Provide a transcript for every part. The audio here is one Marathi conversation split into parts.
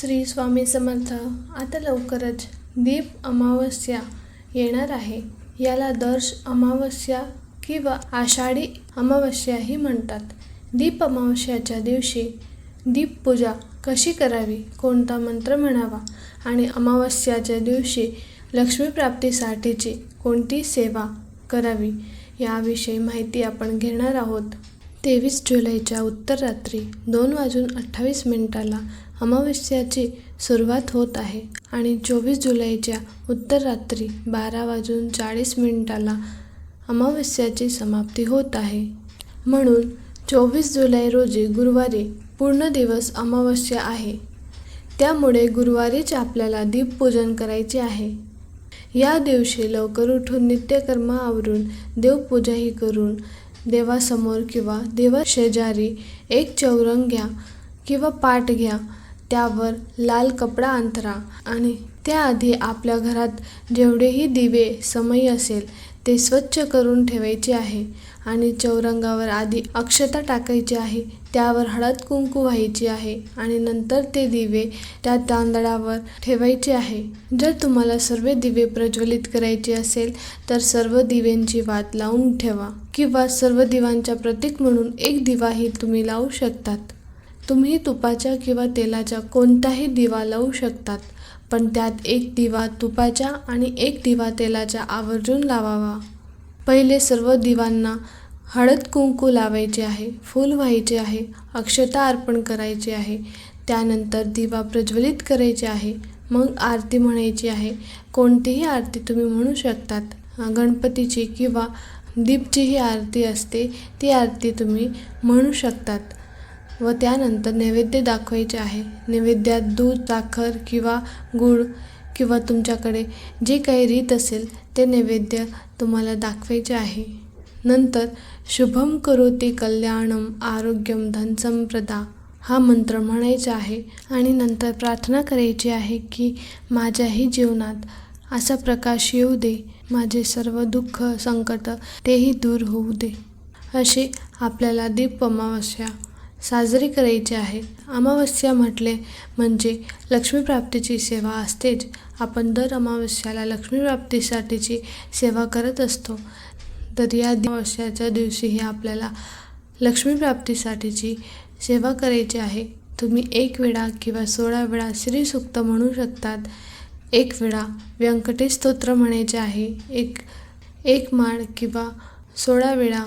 श्री स्वामी समर्थ आता लवकरच दीप अमावस्या येणार आहे. याला दर्श अमावस्या किंवा आषाढी अमावस्याही म्हणतात. दीप अमावस्याच्या दिवशी दीपपूजा कशी करावी? कोणता मंत्र म्हणावा? आणि अमावस्याच्या दिवशी लक्ष्मीप्राप्तीसाठीची कोणती सेवा करावी? याविषयी माहिती आपण घेणार आहोत. तेवीस जुलैच्या उत्तर रात्री दोन वाजून अठ्ठावीस मिनिटाला अमावस्याची सुरुवात होत आहे आणि चोवीस जुलैच्या उत्तर रात्री बारा वाजून चाळीस मिनिटाला अमावस्याची समाप्ती होत आहे. म्हणून चोवीस जुलै रोजी गुरुवारी पूर्ण दिवस अमावस्या आहे. त्यामुळे गुरुवारीच आपल्याला दीपपूजन करायचे आहे. या दिवशी लवकर उठून नित्यकर्म आवरून देवपूजाही करून देवासमोर किंवा देवाशेजारी एक चौरंग घ्या किंवा पाट घ्या. त्यावर लाल कपडा अंतरा आणि त्याआधी आपल्या घरात जेवढेही दिवे समयी असेल ते स्वच्छ करून ठेवायचे आहे आणि चौरंगावर आधी अक्षता टाकायची आहे त्यावर हळद कुंकू व्हायची आहे आणि नंतर ते दिवे त्या तांदळावर ठेवायचे आहे. जर तुम्हाला सर्व दिवे प्रज्वलित करायचे असेल तर सर्व दिव्यांची वात लावून ठेवा किंवा सर्व दिवांच्या प्रतीक म्हणून एक दिवाही तुम्ही लावू शकतात. तुम्ही तुपाच्या किंवा तेलाच्या कोणताही दिवा लावू शकतात. पण त्यात एक दिवा तुपाच्या आणि एक दिवा तेलाच्या आवर्जून लावावा. पहिले सर्व दिवांना हळद कुंकू लावायचे आहे फूल व्हायचे आहे अक्षता अर्पण करायचे आहे. त्यानंतर दिवा प्रज्वलित करायचे आहे मग आरती म्हणायची आहे. कोणतीही आरती तुम्ही म्हणू शकतात. गणपतीची किंवा दीपचीही आरती असते ती आरती तुम्ही म्हणू शकतात. व त्यानंतर नैवेद्य दाखवायचे आहे. नैवेद्यात दूध साखर किंवा गूळ किंवा तुमच्याकडे जे काही रीत असेल ते नैवेद्य तुम्हाला दाखवायचे आहे. नंतर शुभम करोती कल्याणम आरोग्यम धनसंप्रदा हा मंत्र म्हणायचा आहे आणि नंतर प्रार्थना करायची आहे की माझ्याही जीवनात असा प्रकाश येऊ दे माझे सर्व दुःख संकट तेही दूर होऊ दे. अशी आपल्याला दीप अमावस्या साजरी करायची आहे. अमावस्या म्हटले म्हणजे लक्ष्मीप्राप्तीची सेवा असतेच. आपण दर अमावस्याला लक्ष्मीप्राप्तीसाठीची सेवा करत असतो. तर या अमावस्याच्या दिवशीही आपल्याला लक्ष्मीप्राप्तीसाठीची सेवा करायची आहे. तुम्ही एक वेळा किंवा सोळा वेळा श्रीसुक्त म्हणू शकतात. एक वेळा व्यंकटेश स्तोत्र म्हणायचे आहे. एक एक माळ किंवा सोळा वेळा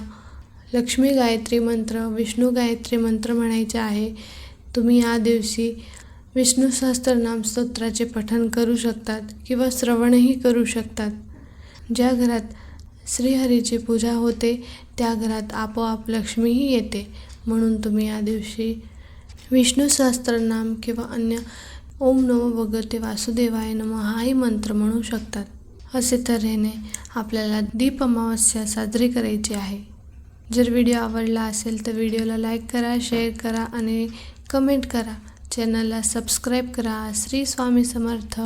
लक्ष्मी गायत्री मंत्र विष्णू गायत्री मंत्र म्हणायचे आहे. तुम्ही या दिवशी विष्णू सहस्त्रनाम स्तोत्राचे पठन करू शकतात किंवा श्रवणही करू शकतात. ज्या घरात श्रीहरीची पूजा होते त्या घरात आपोआप लक्ष्मीही येते. म्हणून तुम्ही या दिवशी विष्णू सहस्त्रनाम किंवा अन्य ओम नमो भगवते वासुदेवाय नम हाही मंत्र म्हणू शकतात. असे तऱ्हेने आपल्याला दीप अमावस्या साजरी करायची आहे. जर व्हिडिओ आवडला असेल तर व्हिडिओला लाईक करा शेअर करा आणि कमेंट करा. चॅनलला सबस्क्राईब करा. श्री स्वामी समर्थ.